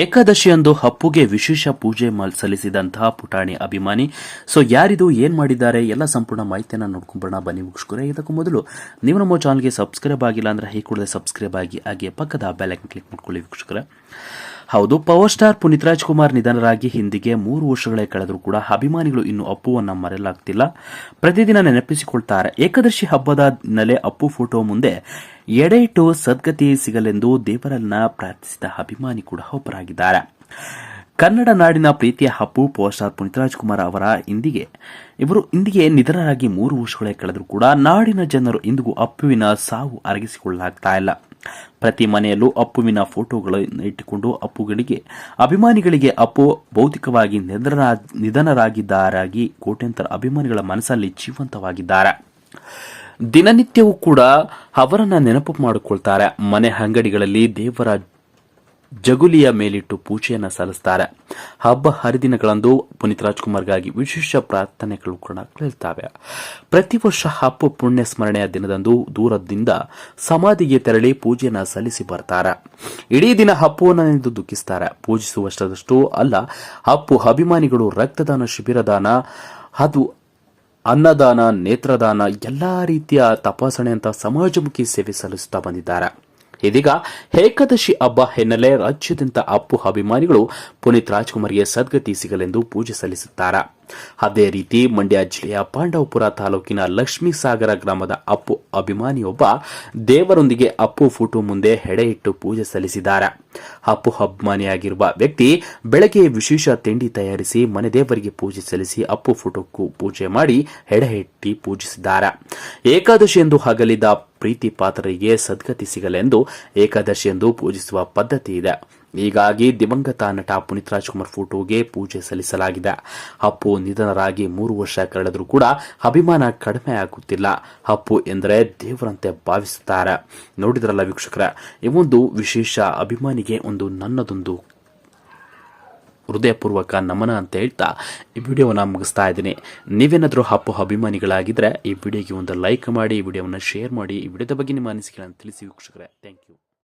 ಏಕಾದಶಿಯಂದು ಹಪ್ಪುಗೆ ವಿಶೇಷ ಪೂಜೆ ಸಲ್ಲಿಸಿದಂತಹ ಪುಟಾಣಿ ಅಭಿಮಾನಿ. ಸೊ ಯಾರಿದು ಏನ್ ಮಾಡಿದ್ದಾರೆ ಎಲ್ಲ ಸಂಪೂರ್ಣ ಮಾಹಿತಿಯನ್ನು ನೋಡ್ಕೊಂಡ್ಬರೋಣ ಬನ್ನಿ ಮುಗಿಸ್ಕೊರೆ. ಇದಕ್ಕೂ ಮೊದಲು ನೀವು ನಮ್ಮ ಚಾನಲ್ಗೆ ಸಬ್ಸ್ಕ್ರೈಬ್ ಆಗಿಲ್ಲ ಅಂದ್ರೆ ಹೀಗೆ ಕೂಡಲೇ ಸಬ್ಸ್ಕ್ರೈಬ್ ಆಗಿ ಹಾಗೆ ಪಕ್ಕದ ಬೆಲ್ ಐಕನ್ ಕ್ಲಿಕ್ ಮಾಡ್ಕೊಳ್ಳಿ ವೀಕ್ಷಕರೇ. ಹೌದು, ಪವರ್ ಸ್ಟಾರ್ ಪುನೀತ್ ರಾಜ್ಕುಮಾರ್ ನಿಧನರಾಗಿ ಹಿಂದಿಗೆ ಮೂರು ವರ್ಷಗಳೇ ಕಳೆದರೂ ಕೂಡ ಅಭಿಮಾನಿಗಳು ಇನ್ನು ಅಪ್ಪುವನ್ನು ಮರೆಯಲಾಗ್ತಿಲ್ಲ. ಪ್ರತಿದಿನ ನೆನಪಿಸಿಕೊಳ್ತಾರೆ ಏಕದರ್ಶಿ ಹಬ್ಬದ ಹಿನ್ನೆಲೆ ಅಪ್ಪು ಫೋಟೋ ಮುಂದೆ ಎಡೆ ಇಟ್ಟು ಸದ್ಗತಿ ಸಿಗಲೆಂದು ದೇವರನ್ನ ಪ್ರಾರ್ಥಿಸಿದ ಅಭಿಮಾನಿ ಕೂಡ ಒಬ್ಬರಾಗಿದ್ದಾರೆ. ಕನ್ನಡ ನಾಡಿನ ಪ್ರೀತಿಯ ಅಪ್ಪು, ಪವರ್ ಸ್ಟಾರ್ ಪುನೀತ್ ರಾಜ್ಕುಮಾರ್ ಅವರ ಇಂದಿಗೆ, ಇವರು ಇಂದಿಗೆ ನಿಧನರಾಗಿ ಮೂರು ವರ್ಷಗಳೇ ಕಳೆದರೂ ಕೂಡ ನಾಡಿನ ಜನರು ಇಂದಿಗೂ ಅಪ್ಪುವಿನ ಸಾವು ಅರಗಿಸಿಕೊಳ್ಳಲಾಗ್ತಾ ಇಲ್ಲ. ಪ್ರತಿ ಮನೆಯಲ್ಲೂ ಅಪ್ಪುವಿನ ಫೋಟೋಗಳನ್ನು ಇಟ್ಟುಕೊಂಡು ಅಪ್ಪುಗಳಿಗೆ, ಅಭಿಮಾನಿಗಳಿಗೆ ಅಪ್ಪು ಭೌತಿಕವಾಗಿ ನಿಧನ ನಿಧನರಾಗಿದ್ದಾರಾಗಿ ಕೋಟ್ಯಂತರ ಅಭಿಮಾನಿಗಳ ಮನಸ್ಸಲ್ಲಿ ಜೀವಂತವಾಗಿದ್ದಾರೆ. ದಿನನಿತ್ಯವೂ ಕೂಡ ಅವರನ್ನ ನೆನಪು ಮಾಡಿಕೊಳ್ತಾರೆ. ಮನೆ ಅಂಗಡಿಗಳಲ್ಲಿ ದೇವರ ಜಗುಲಿಯ ಮೇಲಿಟ್ಟು ಪೂಜೆಯನ್ನು ಸಲ್ಲಿಸ್ತಾರೆ. ಹಬ್ಬ ಹರಿದಿನಗಳಂದು ಪುನೀತ್ ರಾಜ್ಕುಮಾರ್ಗಾಗಿ ವಿಶೇಷ ಪ್ರಾರ್ಥನೆಗಳು ಕೂಡ ಕೇಳ್ತಾವೆ ಪ್ರತಿ ವರ್ಷ ಹಬ್ಬ ಪುಣ್ಯ ಸ್ಮರಣೆಯ ದಿನದಂದು ದೂರದಿಂದ ಸಮಾಧಿಗೆ ತೆರಳಿ ಪೂಜೆಯನ್ನು ಸಲ್ಲಿಸಿ ಬರ್ತಾರೆ. ಇಡೀ ದಿನ ಹಬ್ಬವನ್ನು ದುಃಖಿಸುತ್ತಾರೆ ಪೂಜಿಸುವಷ್ಟದಷ್ಟು ಅಲ್ಲ, ಹಬ್ಬು ಅಭಿಮಾನಿಗಳು ರಕ್ತದಾನ ಶಿಬಿರದಾನ, ಅದು ಅನ್ನದಾನ, ನೇತ್ರದಾನ, ಎಲ್ಲಾ ರೀತಿಯ ತಪಾಸಣೆ ಅಂತ ಸಮಾಜಮುಖಿ ಸೇವೆ ಸಲ್ಲಿಸುತ್ತಾ ಬಂದಿದ್ದಾರೆ. ಇದೀಗ ಏಕಾದಶಿ ಹಬ್ಬ ಹಿನ್ನೆಲೆ ರಾಜ್ಯಾದ್ಯಂತ ಅಪ್ಪು ಅಭಿಮಾನಿಗಳು ಪುನೀತ್ ರಾಜ್ಕುಮಾರ್ಗೆ ಸದ್ಗತಿ ಸಿಗಲೆಂದು ಪೂಜೆ ಸಲ್ಲಿಸುತ್ತಾರೆ. ಅದೇ ರೀತಿ ಮಂಡ್ಯ ಜಿಲ್ಲೆಯ ಪಾಂಡವಪುರ ತಾಲೂಕಿನ ಲಕ್ಷ್ಮೀ ಸಾಗರ ಗ್ರಾಮದ ಅಪ್ಪು ಅಭಿಮಾನಿಯೊಬ್ಬ ದೇವರೊಂದಿಗೆ ಅಪ್ಪು ಫೋಟೋ ಮುಂದೆ ಹೆಡೆ ಇಟ್ಟು ಪೂಜೆ ಸಲ್ಲಿಸಿದ್ದಾರೆ. ಅಪ್ಪು ಅಭಿಮಾನಿಯಾಗಿರುವ ವ್ಯಕ್ತಿ ಬೆಳಗ್ಗೆ ವಿಶೇಷ ತಿಂಡಿ ತಯಾರಿಸಿ ಮನೆ ದೇವರಿಗೆ ಪೂಜೆ ಸಲ್ಲಿಸಿ ಅಪ್ಪು ಫೋಟೋಕ್ಕೂ ಪೂಜೆ ಮಾಡಿ ಹೆಡೆ ಇಟ್ಟಿ ಪೂಜಿಸಿದ್ದಾರೆ. ಏಕಾದಶಿ ಎಂದು ಹಗಲಿದ ಪ್ರೀತಿ ಪಾತ್ರರಿಗೆ ಸದ್ಗತಿ ಸಿಗಲೆಂದು ಏಕಾದಶಿಯೆಂದು ಪೂಜಿಸುವ ಪದ್ಧತಿ ಇದೆ. ಹೀಗಾಗಿ ದಿವಂಗತ ನಟ ಪುನೀತ್ ರಾಜ್ಕುಮಾರ್ ಫೋಟೋಗೆ ಪೂಜೆ ಸಲ್ಲಿಸಲಾಗಿದೆ. ಅಪ್ಪು ನಿಧನರಾಗಿ ಮೂರು ವರ್ಷ ಕಳೆದರೂ ಕೂಡ ಅಭಿಮಾನ ಕಡಿಮೆ ಆಗುತ್ತಿಲ್ಲ. ಅಪ್ಪು ಎಂದರೆ ದೇವರಂತೆ ಭಾವಿಸುತ್ತಾರೆ. ನೋಡಿದ್ರಲ್ಲ ವೀಕ್ಷಕರ, ಈ ಒಂದು ವಿಶೇಷ ಅಭಿಮಾನಿಗೆ ಒಂದು ನನ್ನದೊಂದು ಹೃದಯಪೂರ್ವಕ ನಮನ ಅಂತ ಹೇಳ್ತಾ ಈ ವಿಡಿಯೋವನ್ನು ಮುಗಿಸ್ತಾ ಇದ್ದೀನಿ. ನೀವೇನಾದರೂ ಹಬ್ಬ ಅಭಿಮಾನಿಗಳಾಗಿದ್ದರೆ ಈ ವಿಡಿಯೋಗೆ ಒಂದು ಲೈಕ್ ಮಾಡಿ, ಈ ವಿಡಿಯೋವನ್ನು ಶೇರ್ ಮಾಡಿ, ಈ ವಿಡಿಯೋದ ಬಗ್ಗೆ ನಿಮ್ಮ ಅನಿಸಿಕೆಗಳನ್ನು ತಿಳಿಸಿ ವೀಕ್ಷಕರೇ. Thank you